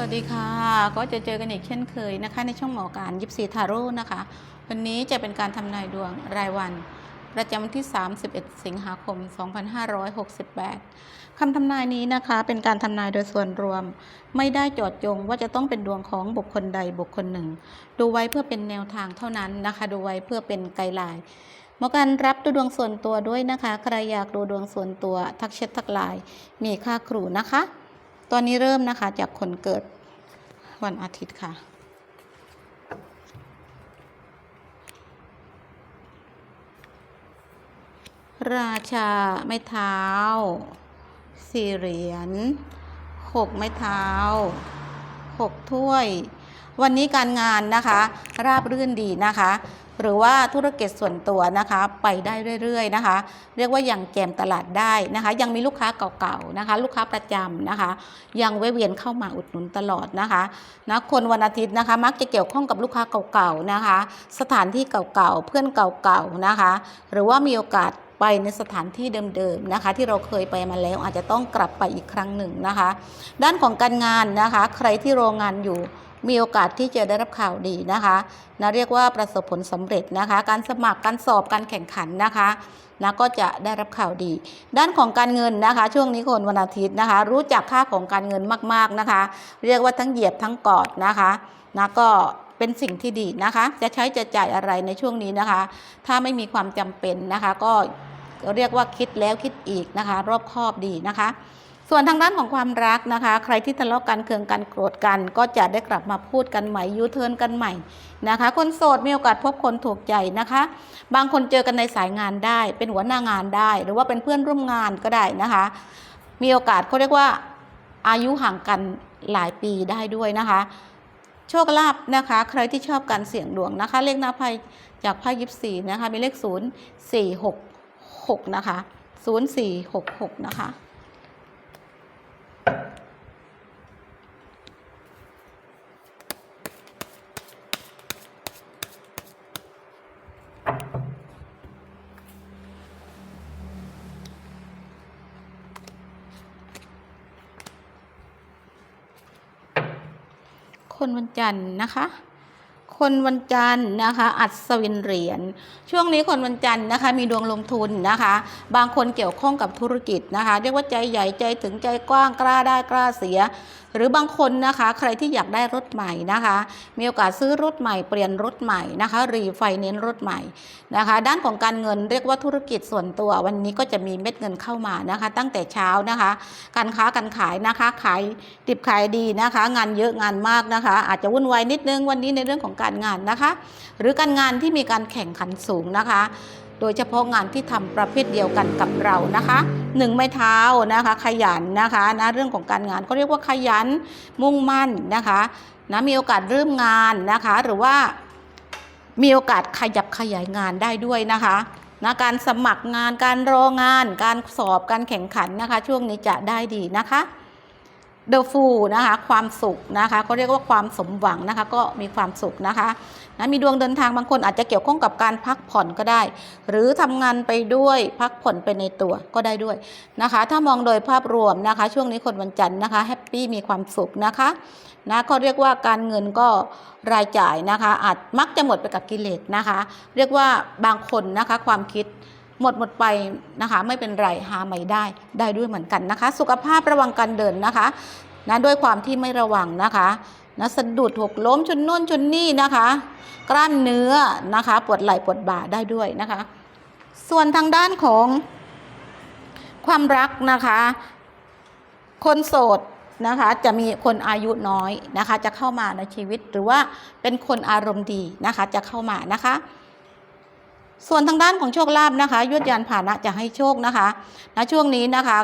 วัสดีค่ะ ก็จะเจอกันอีกเช่นเคยนะคะ ในช่องหมอการยิปซีทาโร่นะคะ วันนี้จะเป็นการทำนายดวงรายวัน ประจำวันที่ 31 สิงหาคม 2568คำทำนายนี้นะคะ เป็นการทำนายโดยส่วนรวม ไม่ได้จอดจงว่าจะต้องเป็นดวงของบุคคลใดบุคคลหนึ่ง ดูไว้เพื่อเป็นแนวทางเท่านั้นนะคะ ดูไว้เพื่อเป็นไกด์ไลน์หมอการรับดูดวงส่วนตัวด้วยนะคะ ใครอยากดูดวงส่วนตัวทักแชททักไลน์มีค่าครูนะคะ ตอนนี้เริ่มนะคะจากคนเกิดวันอาทิตย์ค่ะ ราชาไม้เท้าสี่เหรียญหกไม้เท้าหกถ้วย วันนี้การงานนะคะ ราบรื่นดีนะคะ หรือว่าธุรกิจส่วนตัวนะคะไปได้เรื่อยๆนะคะ เรียกว่ายังแกมตลาดได้นะคะ ยังมีลูกค้าเก่าๆนะคะ ลูกค้าประจำนะคะ ยังแวะเวียนเข้ามาอุดหนุนตลอดนะคะนะคนวันอาทิตย์นะคะ มักจะเกี่ยวข้องกับลูกค้าเก่าๆนะคะ สถานที่เก่าๆเพื่อนเก่าๆนะคะ หรือว่ามีโอกาสไปในสถานที่เดิมๆนะคะ ที่เราเคยไปมาแล้วอาจจะต้องกลับไปอีกครั้งหนึ่งนะคะ ด้านของการงานนะคะ ใครที่โรงงานอยู่ มีโอกาสที่จะได้รับข่าวดีนะคะนะเรียกว่าประสบผลสำเร็จนะคะ การสมัครการสอบการแข่งขันนะคะนะก็จะได้รับข่าวดี ด้านของการเงินนะคะ ช่วงนี้คนวันอาทิตย์นะคะ รู้จักค่าของการเงินมากๆนะคะ เรียกว่าทั้งเหยียบทั้งกอดนะคะนะก็เป็นสิ่งที่ดีนะคะ จะใช้จะจ่ายอะไรในช่วงนี้นะคะ ถ้าไม่มีความจำเป็นนะคะ ก็เรียกว่าคิดแล้วคิดอีกนะคะ รอบคอบดีนะคะ ส่วนทางด้านของความรักนะคะ ใครที่ทะเลาะกันเคืองกันโกรธกัน ก็จะได้กลับมาพูดกันใหม่ยูเทิร์นกันใหม่นะคะ คนโสดมีโอกาสพบคนถูกใจนะคะ บางคนเจอกันในสายงานได้ เป็นหัวหน้างานได้ หรือว่าเป็นเพื่อนร่วมงานก็ได้นะคะ มีโอกาสเขาเรียกว่าอายุห่างกันหลายปีได้ด้วยนะคะ โชคลาภนะคะ ใครที่ชอบการเสี่ยงดวงนะคะ เลขหน้าไพ่จากไพ่ยิปซีนะคะมีเลข 0 4 6 6 นะคะ 0 4 6 6 นะคะ คนวันจันทร์นะคะ คนวันจันทร์นะคะ อัศวินเหรียญช่วงนี้คนวันจันทร์นะคะ มีดวงลงทุนนะคะ บางคนเกี่ยวข้องกับธุรกิจนะคะ เรียกว่าใจใหญ่ใจถึงใจกว้างกล้าได้กล้าเสียหรือบางคนนะคะใครที่อยากได้รถใหม่นะคะ มีโอกาสซื้อรถใหม่เปลี่ยนรถใหม่นะคะรีไฟแนนซ์รถใหม่นะคะ ด้านของการเงินเรียกว่าธุรกิจส่วนตัว วันนี้ก็จะมีเม็ดเงินเข้ามานะคะ ตั้งแต่เช้านะคะ การค้าการขายนะคะขายดิบขายดีนะคะ งานเยอะงานมากนะคะ อาจจะวุ่นวายนิดนึงวันนี้ในเรื่องของการงานนะคะ หรือการงานที่มีการแข่งขันสูงนะคะ โดยเฉพาะงานที่ทำประเภทเดียวกันกับเรานะคะหนึ่งไม้เท้านะคะขยันนะคะนะเรื่องของการงานก็เรียกว่าขยันมุ่งมั่นนะคะนะมีโอกาสเริ่มงานนะคะหรือว่ามีโอกาสขยับขยายงานได้ด้วยนะคะนะการสมัครงานการรองาน การสอบการแข่งขันนะคะ ช่วงนี้จะได้ดีนะคะเดอะฟูนะคะความสุขนะคะเขาเรียกว่าความสมหวังนะคะก็มีความสุขนะคะ นะมีดวงเดินทางบางคนอาจจะเกี่ยวข้องกับการพักผ่อนก็ได้ หรือทำงานไปด้วยพักผ่อนไปในตัวก็ได้ด้วยนะคะ ถ้ามองโดยภาพรวมนะคะ ช่วงนี้คนวันจันทร์นะคะแฮปปี้มีความสุขนะคะนะก็เรียกว่าการเงินก็รายจ่ายนะคะ อาจมักจะหมดไปกับกิเลสนะคะ เรียกว่าบางคนนะคะความคิดหมดหมดไปนะคะ ไม่เป็นไรหาใหม่ได้ได้ด้วยเหมือนกันนะคะ สุขภาพระวังการเดินนะคะนะด้วยความที่ไม่ระวังนะคะ นะสะดุดหกล้มชนน่นชนนี่นะคะ กล้ามเนื้อนะคะปวดไหล่ปวดบ่าได้ด้วยนะคะ ส่วนทางด้านของความรักนะคะ คนโสดนะคะจะมีคนอายุน้อยนะคะ จะเข้ามาในชีวิตหรือว่าเป็นคนอารมณ์ดีนะคะจะเข้ามานะคะ ส่วนทางด้านของโชคลาภนะคะยวดยานผ่านะจะให้โชคนะคะณช่วงนี้นะคะ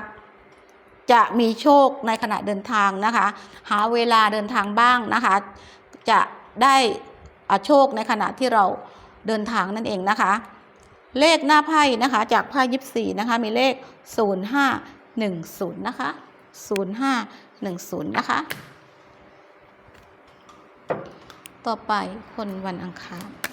จะมีโชคในขณะเดินทางนะคะ หาเวลาเดินทางบ้างนะคะ จะได้อ่าโชคในขณะที่เราเดินทางนั่นเองนะคะ เลขหน้าไพ่นะคะจากไพ่ยิปซีนะคะมีเลข 0510 นะคะ 0510 นะคะ ต่อไปคนวันอังคาร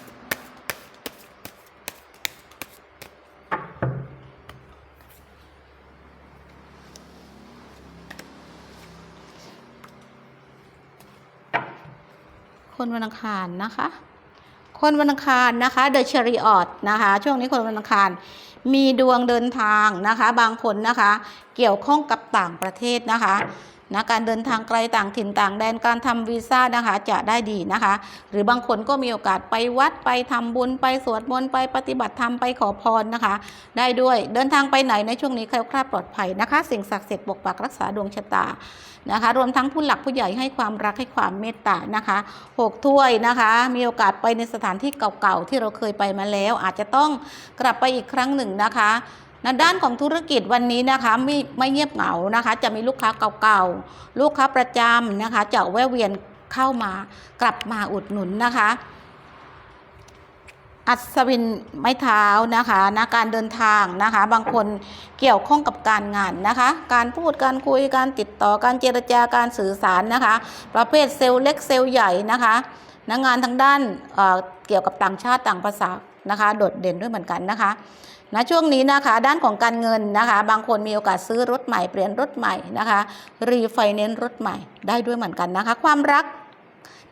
คนวันอังคารนะคะ คนวันอังคารนะคะเดอะเชอริออตนะคะ ช่วงนี้คนวันอังคารมีดวงเดินทางนะคะ บางคนนะคะ เกี่ยวข้องกับต่างประเทศนะคะ นะการเดินทางไกลต่างถิ่นต่างแดนการทำวีซ่านะคะจะได้ดีนะคะ หรือบางคนก็มีโอกาสไปวัดไปทำบุญไปสวดมนต์ไปปฏิบัติธรรมไปขอพรนะคะ ได้ด้วยเดินทางไปไหนในช่วงนี้แคล้วคลาดปลอดภัยนะคะ สิ่งศักดิ์สิทธิ์ปกปักรักษาดวงชะตานะคะ รวมทั้งผู้หลักผู้ใหญ่ให้ความรักให้ความเมตตานะคะหกถ้วยนะคะ มีโอกาสไปในสถานที่เก่าๆที่เราเคยไปมาแล้ว อาจจะต้องกลับไปอีกครั้งหนึ่งนะคะ ในด้านของธุรกิจวันนี้นะคะไม่ไม่เงียบเหงานะคะ จะมีลูกค้าเก่าๆ ลูกค้าประจำนะคะ จะแวะเวียนเข้ามากลับมาอุดหนุนนะคะ อัศวินไม้เท้านะคะนะการเดินทางนะคะ บางคนเกี่ยวข้องกับการงานนะคะ การพูดการคุยการติดต่อการเจรจาการสื่อสารนะคะ ประเภทเซลล์เล็กเซลล์ใหญ่นะคะนะงานทางด้านเเกี่ยวกับต่างชาติต่างภาษานะคะ โดดเด่นด้วยเหมือนกันนะคะ นะช่วงนี้นะคะด้านของการเงินนะคะ บางคนมีโอกาสซื้อรถใหม่เปลี่ยนรถใหม่นะคะรีไฟแนนซ์รถใหม่ได้ด้วยเหมือนกันนะคะ ความรัก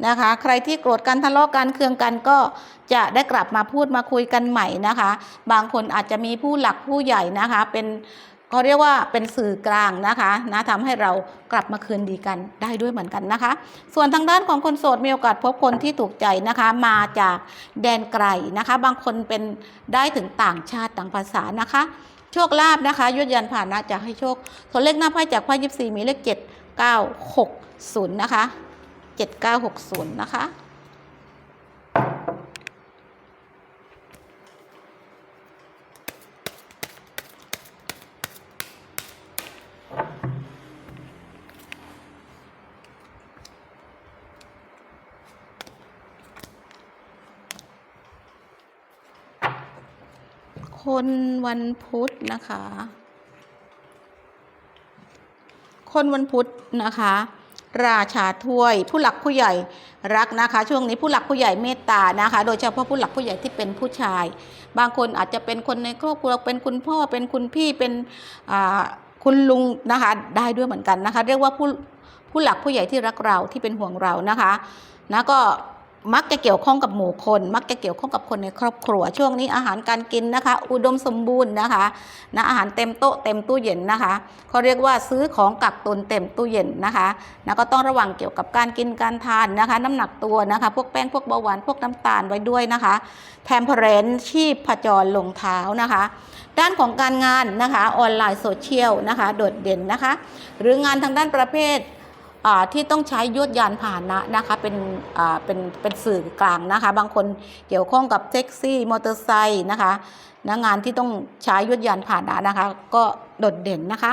นะคะ ใครที่โกรธกันทะเลาะกันเคืองกันก็จะได้กลับมาพูดมาคุยกันใหม่นะคะ บางคนอาจจะมีผู้หลักผู้ใหญ่นะคะเป็น เขาเรียกว่าเป็นสื่อกลางนะคะนะทำให้เรากลับมาคืนดีกันได้ด้วยเหมือนกันนะคะ ส่วนทางด้านของคนโสดมีโอกาสพบคนที่ถูกใจนะคะมาจากแดนไกลนะคะ บางคนเป็นได้ถึงต่างชาติต่างภาษานะคะ โชคลาภนะคะยุดยันผ่านนะจะให้โชคส่วนเลขหน้าไพ่จากไพ่ยิบสี่มีเลขเจ็ดเก้าหกศูนย์นะคะ7960นะคะ คนวันพุธนะคะ คนวันพุธนะคะ ราชาถ้วย ผู้หลักผู้ใหญ่รักนะคะ ช่วงนี้ผู้หลักผู้ใหญ่เมตตานะคะ โดยเฉพาะผู้หลักผู้ใหญ่ที่เป็นผู้ชาย บางคนอาจจะเป็นคนในครอบครัวเป็นคุณพ่อเป็นคุณพี่เป็นคุณลุงนะคะได้ด้วยเหมือนกันนะคะ เรียกว่าผู้ผู้หลักผู้ใหญ่ที่รักเราที่เป็นห่วงเรานะคะนะก็ มักจะเกี่ยวข้องกับหมู่คน มักจะเกี่ยวข้องกับคนในครอบครัว ช่วงนี้อาหารการกินนะคะ อุดมสมบูรณ์นะคะนะอาหารเต็มโต๊ะเต็มตู้เย็นนะคะเขาเรียกว่าซื้อของกักตุนเต็มตู้เย็นนะคะนะก็ต้องระวังเกี่ยวกับการกินการทานนะคะ น้ำหนักตัวนะคะ พวกแป้งพวกเบาหวานพวกน้ำตาลไว้ด้วยนะคะแทมเพรนชีพผจรลงเท้านะคะ ด้านของการงานนะคะออนไลน์โซเชียลนะคะ โดดเด่นนะคะ หรืองานทางด้านประเภท ที่ต้องใช้ยวดยานพาหนะนะคะเป็นเป็นเป็นสื่อกลางนะคะ บางคนเกี่ยวข้องกับแท็กซี่มอเตอร์ไซค์นะคะนะงานที่ต้องใช้ยวดยานพาหนะนะคะ ก็โดดเด่นนะคะ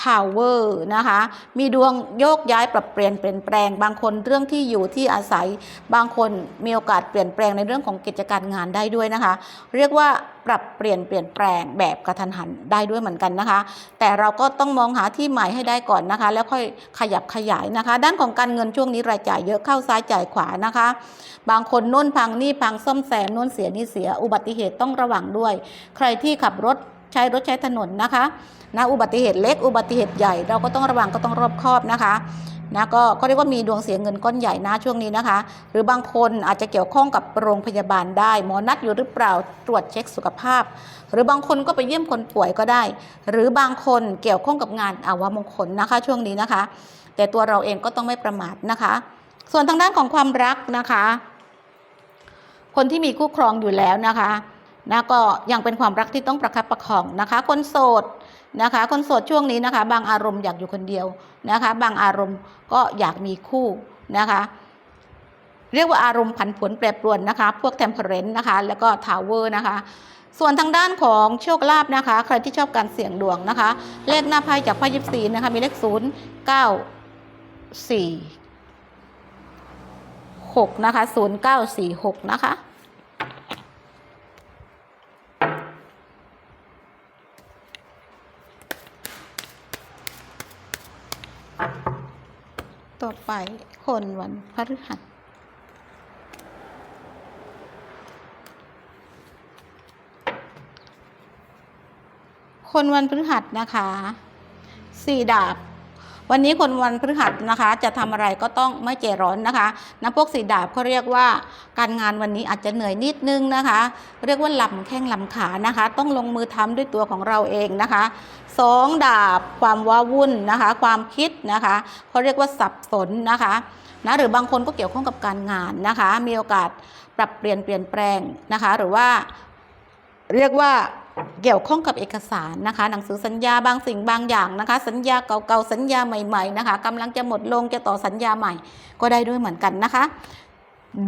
ทาวเวอร์นะคะ มีดวงโยกย้ายปรับเปลี่ยนเปลี่ยนแปลง บางคนเรื่องที่อยู่ที่อาศัย บางคนมีโอกาสเปลี่ยนแปลงในเรื่องของกิจการงานได้ด้วยนะคะ เรียกว่าปรับเปลี่ยนเปลี่ยนแปลงแบบกระทันหันได้ด้วยเหมือนกันนะคะ แต่เราก็ต้องมองหาที่ใหม่ให้ได้ก่อนนะคะ แล้วค่อยขยับขยายนะคะ ด้านของการเงินช่วงนี้รายจ่ายเยอะเข้าซ้ายจ่ายขวานะคะ บางคนน่นพังนี่พังซ่อมแซมน่นเสียนี่เสียอุบัติเหตุต้องระวังด้วย ใครที่ขับรถ ใช้รถใช้ถนนนะคะนะอุบัติเหตุเล็ก อุบัติเหตุใหญ่ เราก็ต้องระวังก็ต้องรอบคอบนะคะนะก็ก็เรียกว่ามีดวงเสียเงินก้อนใหญ่นะช่วงนี้นะคะ หรือบางคนอาจจะเกี่ยวข้องกับโรงพยาบาลได้ หมอนัดอยู่หรือเปล่าตรวจเช็คสุขภาพ หรือบางคนก็ไปเยี่ยมคนป่วยก็ได้ หรือบางคนเกี่ยวข้องกับงานอาวมงคลนะคะ ช่วงนี้นะคะ แต่ตัวเราเองก็ต้องไม่ประมาทนะคะ ส่วนทางด้านของความรักนะคะ คนที่มีคู่ครองอยู่แล้วนะคะ นะก็ยังเป็นความรักที่ต้องประคับประคองนะคะ คนโสดนะคะ คนโสดช่วงนี้นะคะ บางอารมณ์อยากอยู่คนเดียวนะคะ บางอารมณ์ก็อยากมีคู่นะคะ เรียกว่าอารมณ์ผันผวนแปรปรวนนะคะ พวกเทมเพลนนะคะ แล้วก็ทาวเวอร์นะคะส่วนทางด้านของโชคลาภนะคะ ใครที่ชอบการเสี่ยงดวงนะคะ เลขหน้าไพ่จากไพ่ยิบสีนะคะ มีเลขศูนย์เก้าสี่หกนะคะศูนย์เก้าสี่หกนะคะ อไปคนวันพฤหัสคนวันพฤหัสนะคะสี่ดาบ วันนี้คนวันพฤหัสนะคะ จะทำอะไรก็ต้องไม่ใจร้อนนะคะนะพวกสีดาบเขาเรียกว่าการงานวันนี้อาจจะเหนื่อยนิดนึงนะคะ เรียกว่าลำแข้งลำขานะคะ ต้องลงมือทำด้วยตัวของเราเองนะคะสองดาบความว้าวุ่นนะคะ ความคิดนะคะเขาเรียกว่าสับสนนะคะนะหรือบางคนก็เกี่ยวข้องกับการงานนะคะ มีโอกาสปรับเปลี่ยนเปลี่ยนแปลงนะคะ หรือว่าเรียกว่า เกี่ยวข้องกับเอกสารนะคะ หนังสือสัญญาบางสิ่งบางอย่างนะคะ สัญญาเก่าๆสัญญาใหม่ๆนะคะกำลังจะหมดลงจะต่อสัญญาใหม่ ก็ได้ด้วยเหมือนกันนะคะ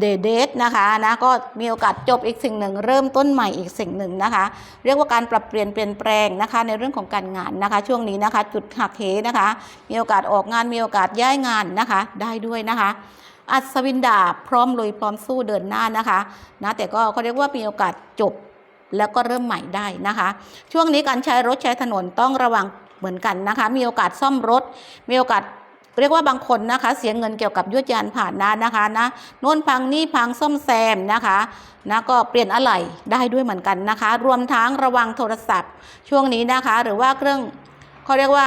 เดเดทนะคะนะก็มีโอกาสจบอีกสิ่งหนึ่ง เริ่มต้นใหม่อีกสิ่งหนึ่งนะคะ เรียกว่าการปรับเปลี่ยนเปลี่ยนแปลงนะคะ ในเรื่องของการงานนะคะ ช่วงนี้นะคะ จุดหักเหนะคะ มีโอกาสออกงานมีโอกาสย้ายงานนะคะ ได้ด้วยนะคะอัศวินดาพร้อมลุยพร้อมสู้เดินหน้านะคะนะแต่ก็เขาเรียกว่ามีโอกาสจบ แล้วก็เริ่มใหม่ได้นะคะ ช่วงนี้การใช้รถใช้ถนนต้องระวังเหมือนกันนะคะ มีโอกาสซ่อมรถ มีโอกาสเรียกว่าบางคนนะคะ เสียเงินเกี่ยวกับยวดยานผ่านนานะคะนะโน่นพังนี่พังซ่อมแซมนะคะนะก็เปลี่ยนอะไหล่ได้ด้วยเหมือนกันนะคะ รวมทั้งระวังโทรศัพท์ช่วงนี้นะคะ หรือว่าเครื่องเขาเรียกว่า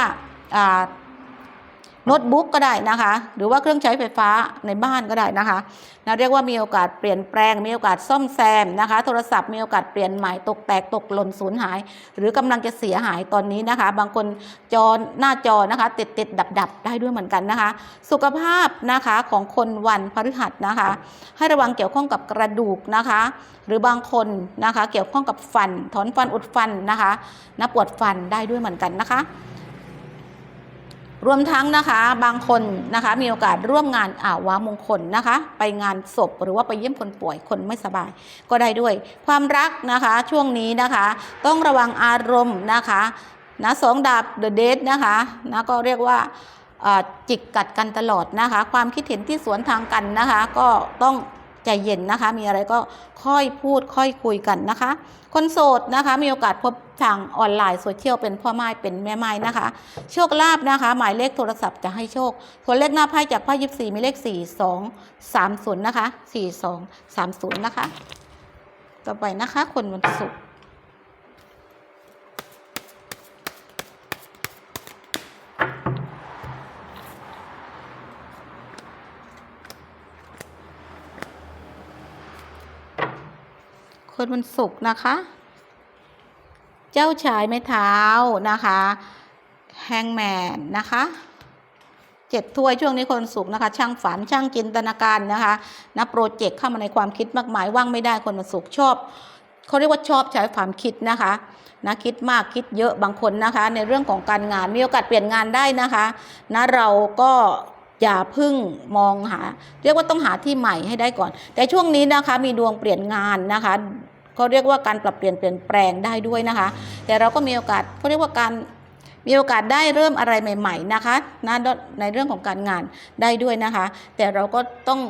โน้ตบุ๊กก็ได้นะคะ หรือว่าเครื่องใช้ไฟฟ้าในบ้านก็ได้นะคะนะเรียกว่ามีโอกาสเปลี่ยนแปลง มีโอกาสซ่อมแซมนะคะ โทรศัพท์มีโอกาสเปลี่ยนใหม่ตกแตกตกหล่นสูญหาย หรือกำลังจะเสียหายตอนนี้นะคะ บางคนจอหน้าจอนะคะ ติดติดดับดับได้ด้วยเหมือนกันนะคะ สุขภาพนะคะของคนวันพฤหัสนะคะ ให้ระวังเกี่ยวข้องกับกระดูกนะคะ หรือบางคนนะคะเกี่ยวข้องกับฟันถอนฟันอุดฟันนะคะนะปวดฟันได้ด้วยเหมือนกันนะคะ รวมทั้งนะคะบางคนนะคะมีโอกาสร่วมงานอ่าวามงคลนะคะ ไปงานศพหรือว่าไปเยี่ยมคนป่วยคนไม่สบาย ก็ได้ด้วย ความรักนะคะช่วงนี้นะคะ ต้องระวังอารมณ์นะคะนะสองดาบเดอะเดทนะคะนะก็เรียกว่าจิกกัดกันตลอดนะคะ ความคิดเห็นที่สวนทางกันนะคะ ก็ต้อง ใจเย็นนะคะ มีอะไรก็ค่อยพูดค่อยคุยกันนะคะ คนโสดนะคะ มีโอกาสพบทางออนไลน์โซเชียลเป็นพ่อไม้เป็นแม่ไม้นะคะ โชคลาภนะคะ หมายเลขโทรศัพท์จะให้โชคส่วนเลขหน้าไพ่จากไพ่ยิบสี่มีเลขสี่สองสามศูนย์นะคะสี่สองสามศูนย์นะคะ ต่อไปนะคะ คนวันศุกร์ คนวันศุกร์นะคะ เจ้าชายไม้เท้านะคะแฮงแมนนะคะเจ็ดถ้วยช่วงนี้คนสุขนะคะ ช่างฝันช่างจินตนาการนะคะนะโปรเจกต์เข้ามาในความคิดมากมายว่างไม่ได้คนมาสุขชอบเขาเรียกว่าชอบใช้ความคิดนะคะนะคิดมากคิดเยอะบางคนนะคะ ในเรื่องของการงานมีโอกาสเปลี่ยนงานได้นะคะนะเราก็ อย่าพึ่งมองหา เรียกว่าต้องหาที่ใหม่ให้ได้ก่อน แต่ช่วงนี้นะคะมีดวงเปลี่ยนงานนะคะเขาเรียกว่าการปรับเปลี่ยนเปลี่ยนแปลงได้ด้วยนะคะ แต่เราก็มีโอกาสเขาเรียกว่าการมีโอกาสได้เริ่มอะไรใหม่ ๆ นะคะในเรื่องของการงานได้ด้วยนะคะ แต่เราก็ต้อง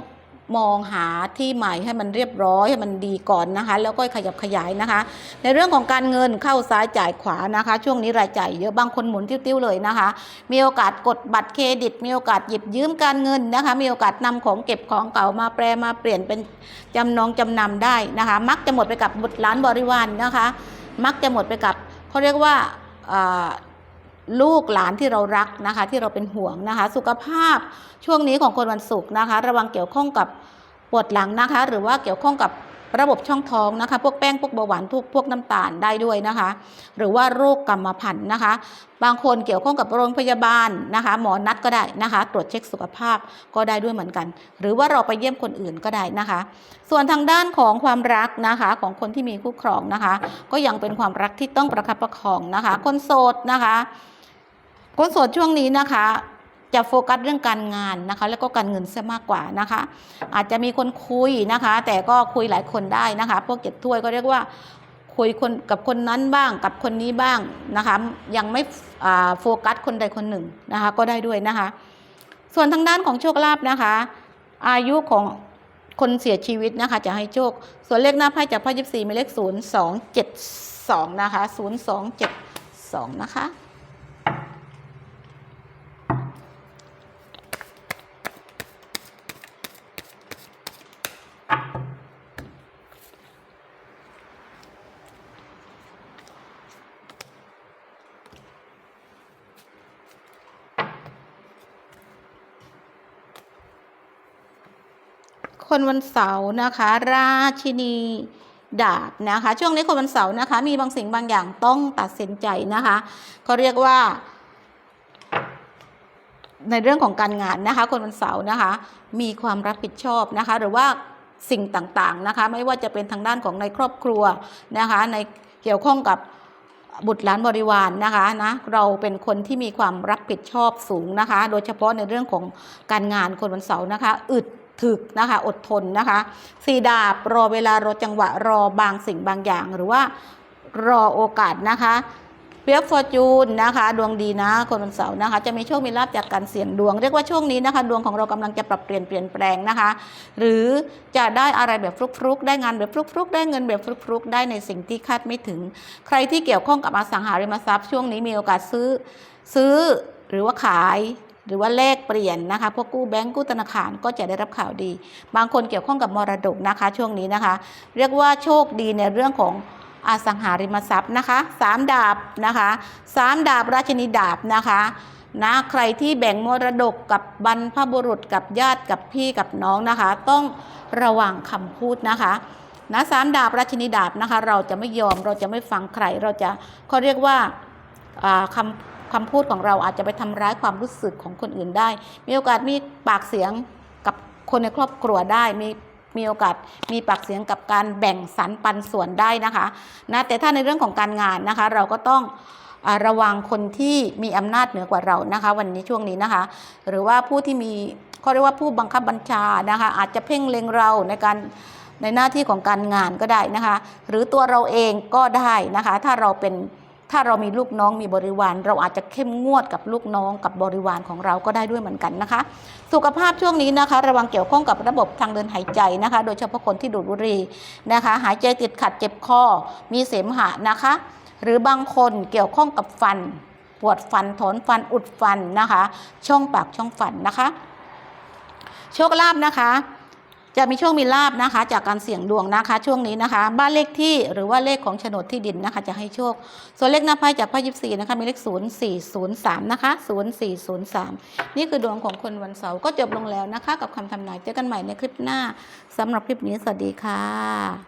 มองหาที่ใหม่ให้มันเรียบร้อยให้มันดีก่อนนะคะ แล้วก็ขยับขยายนะคะ ในเรื่องของการเงินเข้าซ้ายจ่ายขวานะคะ ช่วงนี้รายจ่ายเยอะบางคนหมุนติ้วๆเลยนะคะ มีโอกาสกดบัตรเครดิต มีโอกาสหยิบยืมการเงินนะคะ มีโอกาสนำของเก็บของเก่ามาแปลมาเปลี่ยนเป็นจำนองจำนำได้นะคะ มักจะหมดไปกับบุตรหลานบริวารนนะคะ มักจะหมดไปกับเขาเรียกว่า ลูกหลานที่เรารักนะคะ ที่เราเป็นห่วงนะคะ สุขภาพช่วงนี้ของคนวันศุกร์นะคะ ระวังเกี่ยวข้องกับปวดหลังนะคะ หรือว่าเกี่ยวข้องกับระบบช่องท้องนะคะ พวกแป้งพวกเบาหวานพวกพวกน้ำตาลได้ด้วยนะคะ หรือว่าโรคกรรมพันธุ์นะคะ บางคนเกี่ยวข้องกับโรงพยาบาลนะคะ หมอนัดก็ได้นะคะ ตรวจเช็คสุขภาพก็ได้ด้วยเหมือนกัน หรือว่าเราไปเยี่ยมคนอื่นก็ได้นะคะ ส่วนทางด้านของความรักนะคะของคนที่มีคู่ครองนะคะ ก็ยังเป็นความรักที่ต้องประคับประคองนะคะ คนโสดนะคะ คนโสดช่วงนี้นะคะ จะโฟกัสเรื่องการงานนะคะ แล้วก็การเงินซะมากกว่านะคะ อาจจะมีคนคุยนะคะ แต่ก็คุยหลายคนได้นะคะ พวกเก็บถ้วยก็เรียกว่าคุยคนกับคนนั้นบ้างกับคนนี้บ้างนะคะ ยังไม่โฟกัสคนใดคนหนึ่งนะคะ ก็ได้ด้วยนะคะ ส่วนทางด้านของโชคลาภนะคะ อายุของคนเสียชีวิตนะคะ จะให้โชค ส่วนเลขหน้าไพ่จากไพ่ยิบสี่มีเลขศูนย์สองเจ็ดสองนะคะศูนย์สองเจ็ดสองนะคะ คนวันเสาร์นะคะ ราชินีดาบนะคะ ช่วงนี้คนวันเสาร์นะคะ มีบางสิ่งบางอย่างต้องตัดสินใจนะคะเขาเรียกว่า ในเรื่องของการงานนะคะ คนวันเสาร์นะคะ มีความรับผิดชอบนะคะ หรือว่าสิ่งต่างๆนะคะ ไม่ว่าจะเป็นทางด้านของในครอบครัวนะคะ ในเกี่ยวข้องกับบุตรหลานบริวารนนะคะนะเราเป็นคนที่มีความรับผิดชอบสูงนะคะ โดยเฉพาะในเรื่องของการงานคนวันเสาร์นะคะ อึด ถึกนะคะอดทนนะคะสีดาบรอเวลารอจังหวะรอบางสิ่งบางอย่างหรือว่ารอโอกาสนะคะเปียกฟอร์จูนนะคะ ดวงดีนะคนวันเสาร์นะคะ จะมีโชคมีลาภจากการเสี่ยงดวง เรียกว่าช่วงนี้นะคะ ดวงของเรากำลังจะปรับเปลี่ยนเปลี่ยนแปลงนะคะ หรือจะได้อะไรแบบฟลุกๆ ได้งานแบบฟลุกๆ ได้เงินแบบฟลุกๆ ได้ในสิ่งที่คาดไม่ถึง ใครที่เกี่ยวข้องกับอสังหาริมทรัพย์ช่วงนี้มีโอกาสซื้อซื้อหรือว่าขาย หรือว่าแลกเปลี่ยนนะคะพวกกู้แบงก์กู้ธนาคารก็จะได้รับข่าวดี บางคนเกี่ยวข้องกับมรดกนะคะ ช่วงนี้นะคะ เรียกว่าโชคดีในเรื่องของอสังหาริมทรัพย์นะคะสามดาบนะคะสามดาบราชนีดาบนะคะนะใครที่แบ่งมรดกกับบรรพบุรุษกับญาติกับพี่กับน้องนะคะ ต้องระวังคำพูดนะคะนะสามดาบราชนีดาบนะคะ เราจะไม่ยอมเราจะไม่ฟังใครเราจะเขาเรียกว่าอ่าคำ คำพูดของเราอาจจะไปทำร้ายความรู้สึกของคนอื่นได้ มีโอกาสมีปากเสียงกับคนในครอบครัวได้มีมีโอกาสมีปากเสียงกับการแบ่งสรรปันส่วนได้นะคะนะแต่ถ้าในเรื่องของการงานนะคะ เราก็ต้องระวังคนที่มีอำนาจเหนือกว่าเรานะคะ วันนี้ช่วงนี้นะคะ หรือว่าผู้ที่มีเขาเรียกว่าผู้บังคับบัญชานะคะ อาจจะเพ่งเล็งเราในการในหน้าที่ของการงานก็ได้นะคะ หรือตัวเราเองก็ได้นะคะ ถ้าเราเป็น ถ้าเรามีลูกน้องมีบริวาร เราอาจจะเข้มงวดกับลูกน้องกับบริวารของเราก็ได้ด้วยเหมือนกันนะคะ สุขภาพช่วงนี้นะคะ ระวังเกี่ยวข้องกับระบบทางเดินหายใจนะคะ โดยเฉพาะคนที่ดูดบุหรี่นะคะ หายใจติดขัดเจ็บคอมีเสมหะนะคะ หรือบางคนเกี่ยวข้องกับฟัน ปวดฟันถอนฟันอุดฟันนะคะ ช่องปากช่องฟันนะคะ โชคลาภนะคะ จะมีโชคมีลาบนะคะ จากการเสี่ยงดวงนะคะ ช่วงนี้นะคะ บ้านเลขที่หรือว่าเลขของโฉนดที่ดินนะคะ จะให้โชค ส่วนเลขหน้าไพ่จากไพ่ยิบสี่นะคะมีเลขศูนย์สี่ศูนย์สามนะคะศูนย์สี่ศูนย์สามนี่คือดวงของคนวันเสาร์ก็จบลงแล้วนะคะ กับคำทำนายเจอกันใหม่ในคลิปหน้าสำหรับคลิปนี้สวัสดีค่ะ